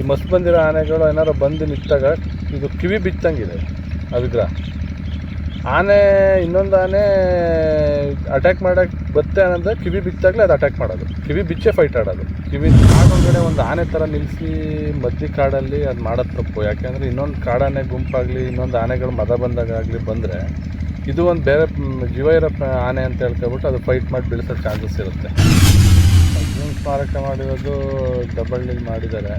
ಈ ಮಸ್ತ್ ಬಂದಿರೋ ಆನೆಗಳು ಏನಾರು ಬಂದು ನಿಂತಾಗ ಇದು ಕಿವಿ ಬಿಚ್ಚಂಗಿದೆ ಆ ವಿಗ್ರಹ ಆನೆ, ಇನ್ನೊಂದು ಆನೆ ಅಟ್ಯಾಕ್ ಮಾಡೋಕ್ಕೆ ಬತ್ತೆ ಅನ್ನೋದು ಕಿವಿ ಬಿತ್ತಾಗಲೇ ಅದು ಅಟ್ಯಾಕ್ ಮಾಡೋದು. ಕಿವಿ ಬಿಚ್ಚೆ ಫೈಟ್ ಆಡೋದು. ಕಿವಿ ಕಾಡೊಳಗಡೆ ಒಂದು ಆನೆ ಥರ ನಿಲ್ಲಿಸಿ ಮಧ್ಯ ಕಾಡಲ್ಲಿ ಅದು ಮಾಡೋದು ತಪ್ಪು. ಯಾಕೆಂದರೆ ಇನ್ನೊಂದು ಕಾಡಾನೆ ಗುಂಪಾಗಲಿ, ಇನ್ನೊಂದು ಆನೆಗಳು ಮದ ಬಂದಾಗ ಆಗಲಿ ಬಂದರೆ ಇದು ಒಂದು ಬೇರೆ ಜೀವ ಇರೋ ಆನೆ ಅಂತ ಹೇಳ್ಕೊಬಿಟ್ಟು ಅದು ಫೈಟ್ ಮಾಡಿ ಬೀಳಿಸೋ ಚಾನ್ಸಸ್ ಇರುತ್ತೆ. ಸ್ಮಾರಕ ಮಾಡಿರೋದು ಡಬಲ್ ಮಾಡಿದ್ದಾರೆ.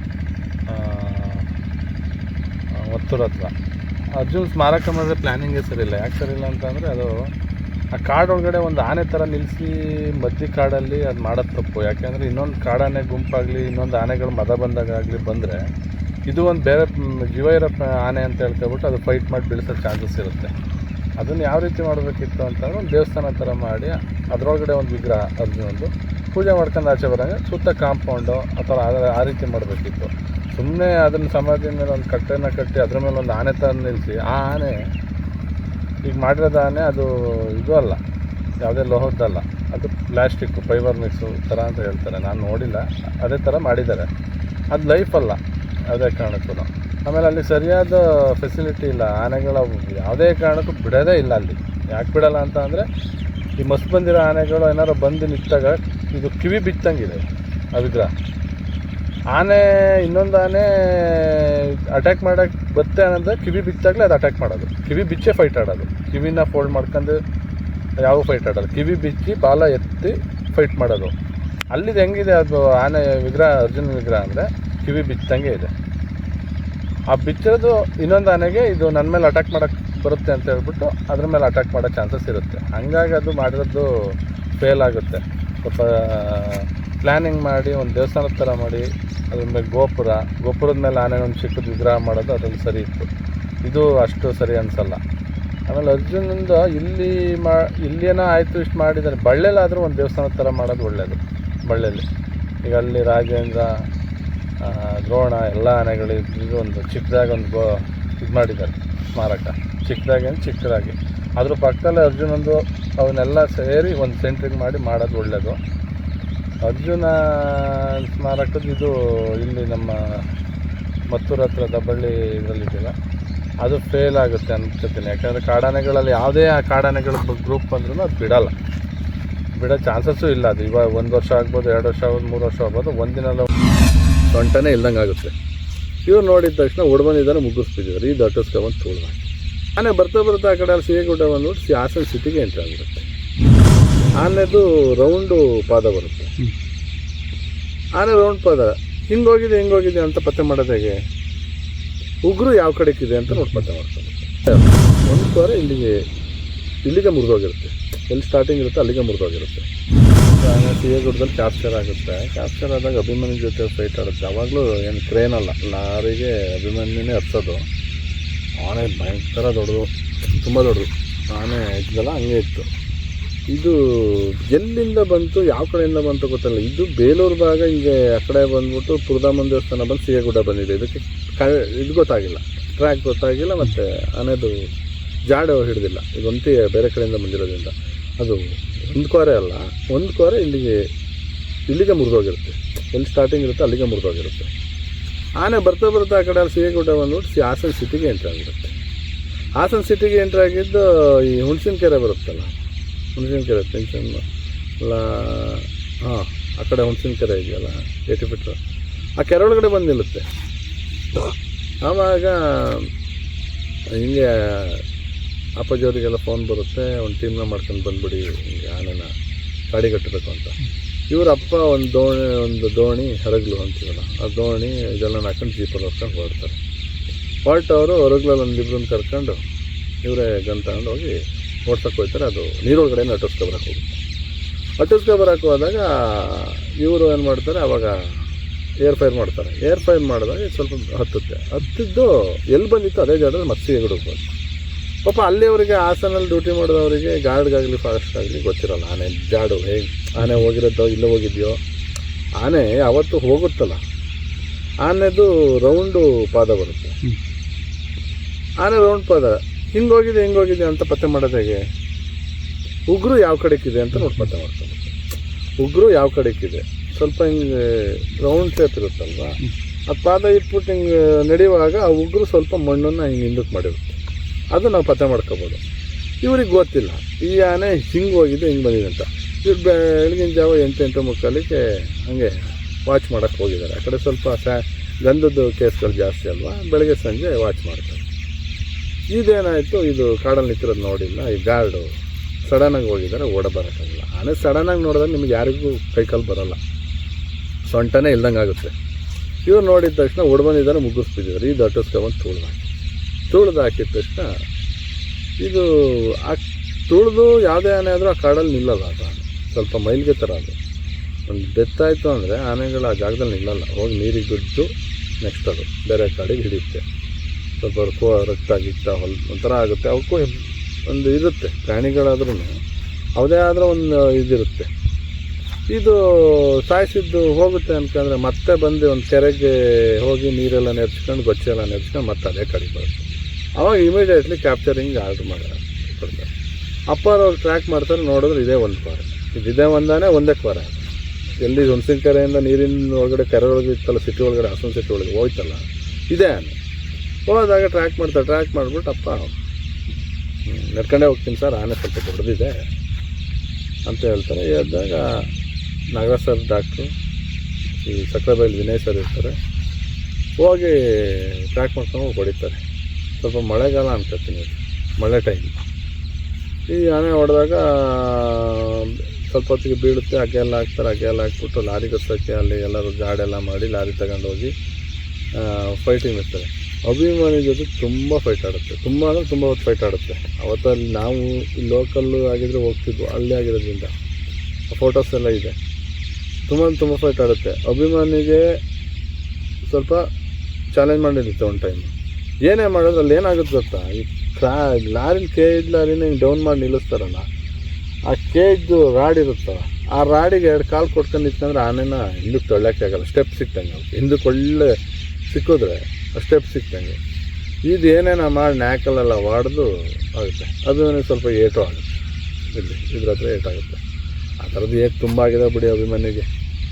ಒತ್ತೂರ್ ಹತ್ರ. ಅರ್ಜುನ್ ಸ್ಮಾರಕ ಮಾಡಿದ್ರೆ ಪ್ಲ್ಯಾನಿಂಗೇ ಸರಿಯಿಲ್ಲ. ಯಾಕೆ ಸರಿಯಿಲ್ಲ ಅಂತಂದರೆ ಅದು ಆ ಕಾಡೊಳಗಡೆ ಒಂದು ಆನೆ ಥರ ನಿಲ್ಲಿಸಿ ಮಧ್ಯ ಕಾಡಲ್ಲಿ ಅದು ಮಾಡೋದು ತಪ್ಪು. ಯಾಕೆಂದರೆ ಇನ್ನೊಂದು ಕಾಡಾನೆ ಗುಂಪಾಗಲಿ, ಇನ್ನೊಂದು ಆನೆಗಳು ಮದ ಬಂದಾಗಲಿ ಬಂದರೆ ಇದು ಒಂದು ಬೇರೆ ಜೀವ ಇರೋ ಆನೆ ಅಂತ ಹೇಳ್ಕೊಬಿಟ್ಟು ಅದು ಫೈಟ್ ಮಾಡಿ ಬೀಳಿಸೋ ಚಾನ್ಸಸ್ ಇರುತ್ತೆ. ಅದನ್ನು ಯಾವ ರೀತಿ ಮಾಡಬೇಕಿತ್ತು ಅಂತಂದ್ರೆ ಒಂದು ದೇವಸ್ಥಾನ ಥರ ಮಾಡಿ ಅದರೊಳಗಡೆ ಒಂದು ವಿಗ್ರಹ ಅರ್ಜುನದ್ದು ಪೂಜೆ ಮಾಡ್ಕೊಂಡು ಆಚೆ ಬರೋಂಗೆ ಸುತ್ತ ಕಾಂಪೌಂಡು ಆ ಥರ ಆ- ರೀತಿ ಮಾಡಬೇಕಿತ್ತು. ಸುಮ್ಮನೆ ಅದನ್ನು ಸಮಾಧಿ ಮೇಲೆ ಒಂದು ಕಟ್ಟೆನ ಕಟ್ಟಿ ಅದ್ರ ಮೇಲೆ ಒಂದು ಆನೆ ತಂದು ನಿಲ್ಲಿಸಿ ಆ ಆನೆ ಈಗ ಮಾಡಿರೋದು ಆನೆ ಅದು ಇದು ಅಲ್ಲ, ಯಾವುದೇ ಲೋಹದ್ದಲ್ಲ ಅದು ಪ್ಲಾಸ್ಟಿಕ್ ಫೈಬರ್ ಮಿಕ್ಸು ಥರ ಅಂತ ಹೇಳ್ತಾರೆ. ನಾನು ನೋಡಿಲ್ಲ, ಅದೇ ಥರ ಮಾಡಿದ್ದಾರೆ. ಅದು ಲೈಫ್ ಅಲ್ಲ ಯಾವುದೇ ಕಾರಣಕ್ಕೂ. ಆಮೇಲೆ ಅಲ್ಲಿ ಸರಿಯಾದ ಫೆಸಿಲಿಟಿ ಇಲ್ಲ, ಆನೆಗಳ ಯಾವುದೇ ಕಾರಣಕ್ಕೂ ಬಿಡೋದೇ ಇಲ್ಲ ಅಲ್ಲಿ. ಯಾಕೆ ಬಿಡಲ್ಲ ಅಂತ ಅಂದರೆ, ಈ ಮಸ್ತ್ ಬಂದಿರೋ ಆನೆಗಳು ಏನಾರು ಬಂದು ನಿಂತಾಗ ಇದು ಕಿವಿ ಬಿತ್ತಂಗಿದೆ. ಆ ವಿಗ್ರಹ ಆನೆ, ಇನ್ನೊಂದು ಆನೆ ಅಟ್ಯಾಕ್ ಮಾಡಕ್ಕೆ ಬತ್ತೆ ಅನ್ನೋದು ಕಿವಿ ಬಿತ್ತಾಗಲೇ ಅದು ಅಟ್ಯಾಕ್ ಮಾಡೋದು. ಕಿವಿ ಬಿಚ್ಚೇ ಫೈಟ್ ಆಡೋದು. ಕಿವಿನ ಫೋಲ್ಡ್ ಮಾಡ್ಕೊಂಡು ಯಾವ ಫೈಟ್ ಆಡೋದು ಕಿವಿ ಬಿಚ್ಚಿ ಬಾಲ ಎತ್ತಿ ಫೈಟ್ ಮಾಡೋದು. ಅಲ್ಲಿದು ಹೆಂಗಿದೆ ಅದು ಆನೆ ವಿಗ್ರಹ, ಅರ್ಜುನ ವಿಗ್ರಹ ಅಂದರೆ ಕಿವಿ ಬಿತ್ತಂಗೆ ಇದೆ. ಆ ಬಿಚ್ಚೋದು ಇನ್ನೊಂದು ಆನೆಗೆ ಇದು ನನ್ನ ಮೇಲೆ ಅಟ್ಯಾಕ್ ಮಾಡೋಕ್ಕೆ ಬರುತ್ತೆ ಅಂತ ಹೇಳ್ಬಿಟ್ಟು ಅದ್ರ ಮೇಲೆ ಅಟ್ಯಾಕ್ ಮಾಡೋ ಚಾನ್ಸಸ್ ಇರುತ್ತೆ. ಹಂಗಾಗಿ ಅದು ಮಾಡಿರೋದು ಫೇಲ್ ಆಗುತ್ತೆ. ಸ್ವಲ್ಪ ಪ್ಲ್ಯಾನಿಂಗ್ ಮಾಡಿ, ಒಂದು ದೇವಸ್ಥಾನದ ಥರ ಮಾಡಿ, ಅದ್ರ ಮೇಲೆ ಗೋಪುರ, ಗೋಪುರದ ಮೇಲೆ ಆನೆ ಒಂದು ಚಿಕ್ಕದ ವಿಗ್ರಹ ಮಾಡೋದು ಅದೊಂದು ಸರಿ ಇತ್ತು. ಇದು ಅಷ್ಟು ಸರಿ ಅನಿಸಲ್ಲ. ಆಮೇಲೆ ಅರ್ಜುನಿಂದ ಇಲ್ಲಿ ಮಾ ಇಲ್ಲೇನೋ ಆಯಿತು ಇಷ್ಟು ಮಾಡಿದ್ದಾರೆ ಬಳ್ಳೆಲಾದರೂ ಒಂದು ದೇವಸ್ಥಾನದ ಥರ ಮಾಡೋದು ಒಳ್ಳೆಯದು ಬಳ್ಳೆಯಲ್ಲಿ ಈಗ ಅಲ್ಲಿ ರಾಜೇಂದ್ರ ದ್ರೋಣ, ಎಲ್ಲ ಆನೆಗಳು ಒಂದು ಚಿಕ್ಕದಾಗಿ ಒಂದು ಗೋ, ಇದು ಮಾಡಿದ್ದಾರೆ ಸ್ಮಾರಕ. ಚಿಕ್ಕದಾಗಿ ಚಿಕ್ಕದಾಗಿ. ಅದ್ರ ಪಕ್ಕದಲ್ಲೇ ಅರ್ಜುನಂದು ಅವನ್ನೆಲ್ಲ ಸೇರಿ ಒಂದು ಸೆಂಟ್ರಿಂಗ್ ಮಾಡಿ ಮಾಡೋದು ಒಳ್ಳೆಯದು ಅರ್ಜುನ ಸ್ಮಾರಕದ ಇದು ಇಲ್ಲಿ ನಮ್ಮ ಮತ್ತೂರು ಹತ್ರ ದಬ್ಬಳ್ಳಿ ಇದರಲ್ಲಿದೆಯಲ್ಲ ಅದು ಫೇಲ್ ಆಗುತ್ತೆ ಅನ್ಕೋತೀನಿ ಯಾಕಂದರೆ ಕಾಡಾನೆಗಳಲ್ಲಿ ಯಾವುದೇ ಆ ಕಾಡಾನೆಗಳ ಗ್ರೂಪ್ ಬಂದ್ರೂ ಅದು ಬಿಡಲ್ಲ. ಬಿಡೋ ಚಾನ್ಸಸ್ಸು ಇಲ್ಲ ಅದು. ಇವಾಗ ಒಂದು ವರ್ಷ ಆಗ್ಬೋದು, ಎರಡು ವರ್ಷ ಆಗ್ಬೋದು, ಮೂರು ವರ್ಷ ಆಗ್ಬೋದು, ಒಂದಿನಲ್ಲ ಸೊಂಟನೇ ಇಲ್ದಂಗೆ ಆಗುತ್ತೆ ಇವ್ರು ನೋಡಿದ ತಕ್ಷಣ ಹುಡ್ಬಂದಿದ್ದಾರೆ ಮುಗಿಸ್ಬಿಟ್ಟಿದ್ದಾರೆ. ಈ ದಟ್ಟಿಸ್ಕೊಂಡು ತುಳಿದ ಆನೆ ಬರ್ತಾ ಬರ್ತಾ ಆ ಕಡೆ ಅಲ್ಲಿ ಸಿಹಿಗುಡ್ಡ ಬಂದ್ಬಿಟ್ಟು ಹಾಸನ ಸಿಟಿಗೆ ಎಂಟ್ರಿ ಆಗಿರುತ್ತೆ ಆನೆದು ರೌಂಡು ಪಾದ ಬರುತ್ತೆ. ಆನೆ ರೌಂಡ್ ಪಾದ. ಹಿಂಗೋಗಿದೆ ಹಿಂಗೋಗಿದೆ ಅಂತ ಪತ್ತೆ ಮಾಡೋದು ಹೇಗೆ? ಉಗ್ರು ಯಾವ ಕಡೆಗಿದೆ ಅಂತ ನೋಡಿ ಪತ್ತೆ ಮಾಡ್ತಾರೆ ಒಂದು ಕೋರೆ ಇಲ್ಲಿಗೆ ಇಲ್ಲಿಗೆ ಮುರಿದೋಗಿರುತ್ತೆ. ಎಲ್ಲಿ ಸ್ಟಾರ್ಟಿಂಗ್ ಇರುತ್ತೆ ಅಲ್ಲಿಗೆ ಮುರಿದೋಗಿರುತ್ತೆ. ಆನೆ ಸಿಹಿಗುಡ್ಡದಲ್ಲಿ ಕ್ಯಾಪ್ಚರ್ ಆಗುತ್ತೆ. ಕ್ಯಾಪ್ಚರ್ ಆದಾಗ ಅಭಿಮಾನಿ ಜೊತೆ ಫೈಟ್ ಆಡುತ್ತೆ. ಯಾವಾಗಲೂ ಏನು ಕ್ರೇನ್ ಅಲ್ಲ. ಲಾರಿಗೆ ಅಭಿಮಾನಿನೇ ಹತ್ಸೋದು ಆನೆ ಭಯಂಕರ ದೊಡ್ಡದು, ತುಂಬ ದೊಡ್ಡದು. ಆನೆ ಇದ್ದಲ್ಲ ಹಂಗೆ ಇತ್ತು. ಇದು ಎಲ್ಲಿಂದ ಬಂತು, ಯಾವ ಕಡೆಯಿಂದ ಬಂತು ಗೊತ್ತಲ್ಲ. ಇದು ಬೇಲೂರು ಭಾಗ ಹಿಂಗೆ ಆ ಕಡೆ ಬಂದ್ಬಿಟ್ಟು ಪುರದಾಮನ್ ದೇವಸ್ಥಾನ ಬಂದು ಸಿಹಗುಡ್ಡ ಬಂದಿದೆ. ಇದಕ್ಕೆ ಕ, ಇದು ಗೊತ್ತಾಗಿಲ್ಲ. ಟ್ರ್ಯಾಕ್ ಗೊತ್ತಾಗಿಲ್ಲ, ಮತ್ತು ಆನೆದು ಜಾಡು ಹಿಡಿದಿಲ್ಲ. ಇದೊಂತಿ ಬೇರೆ ಕಡೆಯಿಂದ ಬಂದಿರೋದ್ರಿಂದ. ಅದು ಒಂದು ಕೋರೆ ಅಲ್ಲ, ಒಂದು ಕೋರೆ ಇಲ್ಲಿಗೆ ಇಲ್ಲಿಗೆ ಮುರಿದೋಗಿರುತ್ತೆ. ಎಲ್ಲಿ ಸ್ಟಾರ್ಟಿಂಗ್ ಇರುತ್ತೆ, ಅಲ್ಲಿಗೆ ಮುರಿದೋಗಿರುತ್ತೆ. ಆನೆ ಬರ್ತಾ ಬರ್ತಾ ಆ ಕಡೆ ಅಲ್ಲಿ ಸಿಹಿಗುಡ್ಡ ಬಂದ್ಬಿಟ್ಟು ಹಾಸನ ಸಿಟಿಗೆ ಎಂಟ್ರಿ ಆಗಿರುತ್ತೆ. ಹಾಸನ ಸಿಟಿಗೆ ಎಂಟ್ರಿ ಆಗಿದ್ದು ಈ ಹುಣಸಿನ ಕೆರೆ ಬರುತ್ತಲ್ಲ ಹುಣಸಿನ ಕೆರೆ ಟೆನ್ಷನ್ ಅಲ್ಲ, ಹಾಂ, ಆ ಕಡೆ ಹುಣಸಿನ ಕೆರೆ ಇದೆಯಲ್ಲ ಏಟಿ ಫೀಟ್ರ್ ಆ ಕೆರೆ ಒಳಗಡೆ ಬಂದು ನಿಲ್ಲುತ್ತೆ. ಆವಾಗ ಹಿಂಗೆ ಅಪ್ಪಾಜಿಯವರಿಗೆಲ್ಲ ಫೋನ್ ಬರುತ್ತೆ, ಒಂದು ಟೀಮ್ನ ಮಾಡ್ಕೊಂಡು ಬಂದ್ಬಿಡಿ, ಹಿಂಗೆ ಆನೆನ ಗಾಡಿ ಕಟ್ಟಬೇಕು ಅಂತ. ಇವ್ರ ಅಪ್ಪ ಒಂದು ದೋಣಿ ಒಂದು ದೋಣಿ ಹರಗ್ಲು ಅಂತೀವಲ್ಲ ಆ ದೋಣಿ ಇದೆಲ್ಲ ಹಾಕೊಂಡು ಜೀಪಲ್ಲಿ ಹೊರ್ಕೊಂಡು ಹೊರಡ್ತಾರೆ. ಹೊರಟವರು ಹೊರಗ್ಲಲ್ಲಿ ಒಂದು ಇಬ್ಬರನ್ನ ಕರ್ಕೊಂಡು ಇವರೇ ಗನ್ ತಗೊಂಡು ಹೋಗಿ ಓಡ್ಸಕ್ಕೆ ಹೋಗ್ತಾರೆ ಅದು ನೀರೊಳಗಡೆ ಅಟ್ಟಿಸ್ಕೊಬರಕ್ಕೆ ಹೋಗುತ್ತೆ. ಅಟ್ಟಿಸ್ಕೊಬರಕ್ಕೆ ಹೋದಾಗ ಇವರು ಏನು ಮಾಡ್ತಾರೆ ಆವಾಗ ಏರ್ ಫೈರ್ ಮಾಡ್ತಾರೆ. ಏರ್ ಫೈರ್ ಮಾಡಿದಾಗ ಸ್ವಲ್ಪ ಹತ್ತುತ್ತೆ. ಹತ್ತಿದ್ದು ಎಲ್ಲಿ ಬಂದಿತ್ತು ಅದೇ ಜಾಗದಲ್ಲಿ ಮತ್ತೆ ಬಂತು ಪಾಪ ಅಲ್ಲಿವರಿಗೆ ಹಾಸನಲ್ಲಿ ಡ್ಯೂಟಿ ಮಾಡಿದವರಿಗೆ ಗಾರ್ಡ್ಗಾಗಲಿ ಫಾರೆಸ್ಟ್ಗಾಗಲಿ ಗೊತ್ತಿರಲ್ಲ. ಆನೆ ಜಾಡು ಹೇಗೆ ಆನೆ ಹೋಗಿರುತ್ತೋ ಇಲ್ಲೋ ಹೋಗಿದೆಯೋ? ಆನೆ ಅವತ್ತು ಹೋಗುತ್ತಲ್ಲ. ಆನೆದು ರೌಂಡು ಪಾದ ಬರುತ್ತೆ. ಆನೆ ರೌಂಡ್ ಪಾದ. ಹಿಂಗೋಗಿದೆ ಹಿಂಗೋಗಿದೆ ಅಂತ ಪತ್ತೆ ಮಾಡೋದು ಹೇಗೆ? ಉಗುರು ಯಾವ ಕಡೆಕ್ಕಿದೆ ಅಂತ ನೋಡಿ ಪತ್ತೆ ಮಾಡ್ತಾರೆ ಉಗುರು ಯಾವ ಕಡೆಕ್ಕಿದೆ ಸ್ವಲ್ಪ ಹಿಂಗೆ ರೌಂಡ್ ಶೇಪ್ ಇರುತ್ತಲ್ವ? ಆ ಪಾದ ಇಟ್ಬಿಟ್ಟು ಹಿಂಗೆ ನಡೆಯುವಾಗ ಆ ಉಗುರು ಸ್ವಲ್ಪ ಮಣ್ಣನ್ನು ಹಿಂಗೆ ಹಿಂದಕ್ಕೆ ಮಾಡಿರುತ್ತೆ. ಅದು ನಾವು ಪತ್ತೆ ಮಾಡ್ಕೋಬೋದು. ಇವ್ರಿಗೆ ಗೊತ್ತಿಲ್ಲ. ಈ ಆನೆ ಹಿಂಗೆ ಹೋಗಿದ್ದು ಹಿಂಗೆ ಬಂದಿದೆ ಅಂತ. ಇವ್ರು ಬೆಳಗಿನ ಜಾವ ಎಂಟು ಎಂಟು ಮುಕ್ಕಾಲಿಗೆ ಹಂಗೆ ವಾಚ್ ಮಾಡೋಕ್ಕೆ ಹೋಗಿದ್ದಾರೆ. ಆ ಕಡೆ ಸ್ವಲ್ಪ ಸ್ಯಾ ಗಂಧದ್ದು ಕೇಸ್ಗಳು ಜಾಸ್ತಿ ಅಲ್ವಾ? ಬೆಳಗ್ಗೆ ಸಂಜೆ ವಾಚ್ ಮಾಡ್ತಾರೆ. ಇದೇನಾಯಿತು? ಇದು ಕಾಡಲ್ಲಿ ನಿಂತಿರೋದು ನೋಡಿಲ್ಲ. ಈ ಗಾರ್ಡು ಸಡನ್ನಾಗಿ ಹೋಗಿದ್ದಾರೆ, ಓಡ ಬರೋಕ್ಕಾಗಲ್ಲ. ಆನೆ ಸಡನ್ನಾಗಿ ನೋಡಿದ್ರೆ ನಿಮ್ಗೆ ಯಾರಿಗೂ ಕೈಕಾಲು ಬರೋಲ್ಲ. ಸೊಂಟನೇ ಇಲ್ದಂಗೆ ಆಗುತ್ತೆ ಇವ್ರು ನೋಡಿದ ತಕ್ಷಣ ಓಡ್ ಬಂದಿದ್ದಾರೆ ಮುಗಿಸ್ಬಿಟ್ಟಿದ್ದಾರೆ ಇದು ಅಟ್ಟಿಸ್ಕೊಂಬಂದು ತುಳ್ದು ಹಾಕಿ ತುಳ್ದು ಹಾಕಿದ ತಕ್ಷಣ ಇದು ಆ ತುಳಿದು ಯಾವುದೇ ಆನೆ ಆದರೂ ಆ ಕಾಡಲ್ಲಿ ನಿಲ್ಲಲ್ಲ ಅದು ಆನೆ. ಸ್ವಲ್ಪ ಮೈಲ್ಗೆ ಥರ ಅದು. ಒಂದು ಡೆತ್ ಆಯಿತು ಅಂದರೆ ಆನೆಗಳು ಆ ಜಾಗದಲ್ಲಿ ನಿಲ್ಲಲ್ಲ. ಹೋಗಿ ನೀರಿಗೆ ಬಿಟ್ಟು ನೆಕ್ಸ್ಟ್ ಅದು. ಬೇರೆ ಕಾಡಿಗೆ ಹಿಡಿಯುತ್ತೆ. ಸ್ವಲ್ಪ ರಕ್ತ ಗಿಕ್ತ ಹೊಲ್ ಒಂಥರ ಆಗುತ್ತೆ. ಅವಕ್ಕೂ ಒಂದು ಇರುತ್ತೆ. ಪ್ರಾಣಿಗಳಾದ್ರೂ ಯಾವುದೇ ಆದರೂ ಒಂದು ಇದಿರುತ್ತೆ. ಇದು ಸಾಯಿಸಿದ್ದು ಹೋಗುತ್ತೆ ಅಂತಂದರೆ ಮತ್ತೆ ಬಂದು ಒಂದು ಕೆರೆಗೆ ಹೋಗಿ ನೀರೆಲ್ಲ ನೆರ್ಚ್ಕೊಂಡು ಗೊಚ್ಚೆಲ್ಲ ನೆರ್ಚ್ಕೊಂಡು ಮತ್ತೆ ಅದೇ ಕಡೆ ಬರುತ್ತೆ. ಅವಾಗ ಇಮಿಡಿಯೇಟ್ಲಿ ಕ್ಯಾಪ್ಚರಿಂಗ್ ಆರ್ಡ್ರ್ ಮಾಡ್ತಾರೆ ಕೊಡ್ತಾರೆ. ಅವ್ರು ಟ್ರ್ಯಾಕ್ ಮಾಡ್ತಾರೆ, ನೋಡಿದ್ರೆ ಇದೇ ಒಂದು ಕ್ವಾರೆ ಇದೇ ಒಂದಾನೆ, ಒಂದೇ ಕ್ವಾರೆ ಎಲ್ಲಿ ಹುಣಸಿನ ಕೆರೆಯಿಂದ ನೀರಿನ ಒಳಗಡೆ ಕೆರೆ ಒಳಗೆ ಇತ್ತಲ್ಲ ಸಿಟಿ ಒಳಗಡೆ, ಹಾಸನ ಸಿಟಿ ಒಳಗೆ ಹೋಯ್ತಲ್ಲ, ಇದೇ ಅನ್ನ ಹೋದಾಗ ಟ್ರ್ಯಾಕ್ ಮಾಡ್ತಾರೆ ಟ್ರ್ಯಾಕ್ ಮಾಡಿಬಿಟ್ಟು ಅಪ್ಪ ನಡ್ಕೊಂಡೆ ಹೋಗ್ತೀನಿ ಸರ್, ಆನೆ ಸ್ವಲ್ಪ ದೊಡ್ಡದಿದೆ ಅಂತ ಹೇಳ್ತಾರೆ. ಹೇಳಿದಾಗ ನಾಗರಾಜ್ ಸರ್ ಡಾಕ್ಟ್ರು ಈ ಸಕ್ಕರೆಬೈಲ್ ವಿನಯ್ ಸರ್ ಇರ್ತಾರೆ, ಹೋಗಿ ಟ್ರ್ಯಾಕ್ ಮಾಡ್ಕೊಂಡು ಹೊಡಿತಾರೆ. ಸ್ವಲ್ಪ ಮಳೆಗಾಲ ಅನ್ಕೋತೀನಿ. ಮಳೆ ಟೈಮ್ ಈ ಆನೆ ಹೊಡೆದಾಗ, ಸ್ವಲ್ಪ ಹೊತ್ತಿಗೆ ಬೀಳುತ್ತೆ ಅಗ್ಗೆ ಎಲ್ಲ ಹಾಕ್ತಾರೆ ಅಗ್ಗೆ ಎಲ್ಲ ಹಾಕ್ಬಿಟ್ಟು ಲಾರಿ ಕಸೋಕ್ಕೆ ಅಲ್ಲಿ ಎಲ್ಲರೂ ಗಾಡೆಲ್ಲ ಮಾಡಿ ಲಾರಿ ತಗೊಂಡೋಗಿ ಫೈಟಿಂಗ್ ಇರ್ತಾರೆ ಅಭಿಮಾನಿ ಜೊತೆ ತುಂಬ ಫೈಟ್ ಆಡುತ್ತೆ. ತುಂಬ ಅಂದರೆ ತುಂಬ ಹೊತ್ತು ಫೈಟ್ ಆಡುತ್ತೆ. ಅವತ್ತಲ್ಲಿ ನಾವು ಲೋಕಲ್ಲು ಆಗಿದ್ರೆ ಹೋಗ್ತಿದ್ವು, ಅಲ್ಲಿ ಆಗಿರೋದ್ರಿಂದ. ಫೋಟೋಸ್ ಎಲ್ಲ ಇದೆ. ತುಂಬ ತುಂಬ ಫೈಟ್ ಆಡುತ್ತೆ. ಅಭಿಮಾನಿಗೆ ಸ್ವಲ್ಪ ಚಾಲೆಂಜ್ ಮಾಡಿರುತ್ತೆ ಒಂದು ಟೈಮ್ ಏನೇ ಮಾಡಿದ್ರೆ ಅಲ್ಲಿ ಏನಾಗುತ್ತೆ ಗೊತ್ತಾ? ಈ ಕ್ರಾ, ಲಾರಿನ ಕೇಜ್ ಲಾರಿನ ಹಿಂಗೆ ಡೌನ್ ಮಾಡಿ ನಿಲ್ಲಿಸ್ತಾರಲ್ಲ, ಆ ಕೇಜ್ದು ರಾಡ್ ಇರುತ್ತಲ್ಲ, ಆ ರಾಡಿಗೆ ಎರಡು ಕಾಲು ಕೊಟ್ಕೊಂಡು ನಿಂತ್ಕೊಂಡ್ರೆ ಆನೆನ ಹಿಂದಕ್ಕೆ ತೊಳ್ಳೋಕ್ಕೆ ಆಗಲ್ಲ ಸ್ಟೆಪ್ ಸಿಕ್ತಂಗೆ ಹಿಂದಕ್ಕೆ ಒಳ್ಳೆ ಸಿಕ್ಕಿದ್ರೆ ಸ್ಟೆಪ್ ಸಿಕ್ತಂಗೆ ಇದು ಏನೇನ ಮಾಡಿ ನ್ಯಾಕಲ್ಲೆಲ್ಲ ಹೊಡೆದು ಆಗುತ್ತೆ. ಅದು ಸ್ವಲ್ಪ ಏಟು ಆಗುತ್ತೆ. ಇಲ್ಲಿ, ಇದ್ರ ಹತ್ರ ಏಟಾಗುತ್ತೆ. ಆ ಥರದ್ದು ಏಟ್ ತುಂಬ ಆಗಿದೆ ಬಿಡಿ ಅಭಿಮನ್ಯುಗೆ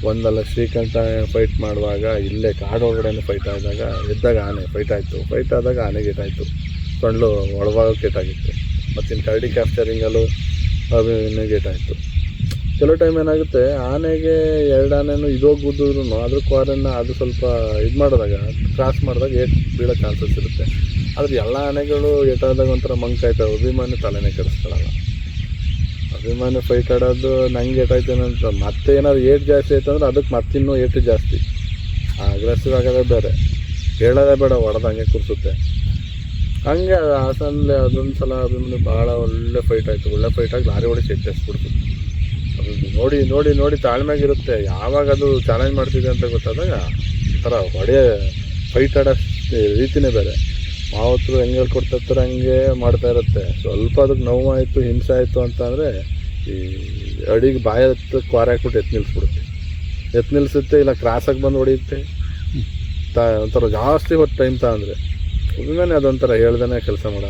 ಒಂದಲ್ಲ ಶ್ರೀಕಂಠ ಫೈಟ್ ಮಾಡುವಾಗ ಇಲ್ಲೇ ಕಾಡು ಒಳಗಡೆ ಫೈಟ್ ಆದಾಗ ಎದ್ದಾಗ ಆನೆ ಫೈಟ್ ಆಯಿತು. ಫೈಟ್ ಆದಾಗ ಆನೆಗೆ ಏಟಾಯಿತು ಸೊಂಡ್ಲು ಒಳಭಾಗಕ್ಕೆ ಗೇಟಾಗಿತ್ತು ಮತ್ತು ಇನ್ನು ಕರಡಿ ಕ್ಯಾಪ್ಚರಿಂಗಲ್ಲೂ ಅಭಿಮನ್ಯುಗೆ ಗೇಟಾಯಿತು ಕೆಲವು ಟೈಮ್ ಏನಾಗುತ್ತೆ, ಆನೆಗೆ ಎರಡು ಆನೆನೂ ಇದೋಗಿ ಗುದ್ದಿದ್ರು ಅದ್ರ ಕ್ವಾರನ್ನ ಅದು ಸ್ವಲ್ಪ ಇದು ಮಾಡಿದಾಗ ಕ್ರಾಸ್ ಮಾಡಿದಾಗ ಏಟ್ ಬೀಳೋ ಚಾನ್ಸಸ್ ಇರುತ್ತೆ. ಆದರೆ ಎಲ್ಲ ಆನೆಗಳು ಏಟಾದಾಗ ಒಂಥರ ಮಂಕಾಯ್ತಾವೆ ಅಭಿಮಾನಿ ತಲೆನೇ ಕೆಡಿಸ್ಕೊಳ್ಳಲ್ಲ ಅಭಿಮಾನಿ ಫೈಟ್ ಆಡೋದು ನಂಗೆ ಏಟಾಯ್ತು ಅಂತ ಮತ್ತೆ ಏನಾದ್ರು ಏಟ್ ಜಾಸ್ತಿ ಆಯ್ತು ಅಂದ್ರೆ ಅದಕ್ಕೆ ಮತ್ತಿನ್ನೂ ಏಟು ಜಾಸ್ತಿ. ಅಗ್ರೆಸಿವ್ ಆಗೋದೇ ಬೇರೆ. ಹೇಳೋದೇ ಬೇಡ ಹೊಡೆದಂಗೆ ಕೂರಿಸುತ್ತೆ. ಹಂಗೆ ಹಾಸನಲ್ಲಿ ಅದೊಂದು ಸಲ ಅಭಿಮಾನಿ ಭಾಳ ಒಳ್ಳೆ ಫೈಟ್ ಆಯಿತು. ಒಳ್ಳೆ ಫೈಟ್ ಆಗಿ ಲಾರಿ ಹೊಡಿ ಎಚ್ಚರಿಸ್ಬಿಡ್ತು ಅದು ನೋಡಿ ನೋಡಿ ನೋಡಿ ತಾಳ್ಮೆಗಿರುತ್ತೆ ಯಾವಾಗ ಅದು ಚಾಲೆಂಜ್ ಮಾಡ್ತಿದೆ ಅಂತ ಗೊತ್ತಾದಾಗ ಒಂಥರ ಹೊಡೆಯ ಫೈಟ್ ಆಡೋ ರೀತಿನೇ ಬೇರೆ. ಮಾವತ್ತರು ಹೆಂಗೆ ಹೇಳ್ಕೊಡ್ತಿರ್ತಾರೆ ಹಂಗೆ ಮಾಡ್ತಾ ಇರುತ್ತೆ. ಸ್ವಲ್ಪ ಅದಕ್ಕೆ ನೋವಾಯಿತು ಹಿಂಸೆ ಆಯಿತು ಅಂತಂದರೆ ಈ ಅಡಿಗೆ ಬಾಯ ಕ್ವಾರ ಹಾಕ್ಬಿಟ್ಟು ಎತ್ತು ನಿಲ್ಲಿಸ್ಬಿಡುತ್ತೆ ಎತ್ತು ನಿಲ್ಲಿಸುತ್ತೆ ಇಲ್ಲ ಕ್ರಾಸಾಗಿ ಬಂದು ಹೊಡೆಯುತ್ತೆ. ತ, ಒಂಥರ ಜಾಸ್ತಿ ಹೊತ್ತು ಟೈಮ್ ತಗಂದರೆ ಸುಮ್ಮನೆ ಅದೊಂಥರ ಹೇಳ್ದೇ ಕೆಲಸ ಮಾಡೋ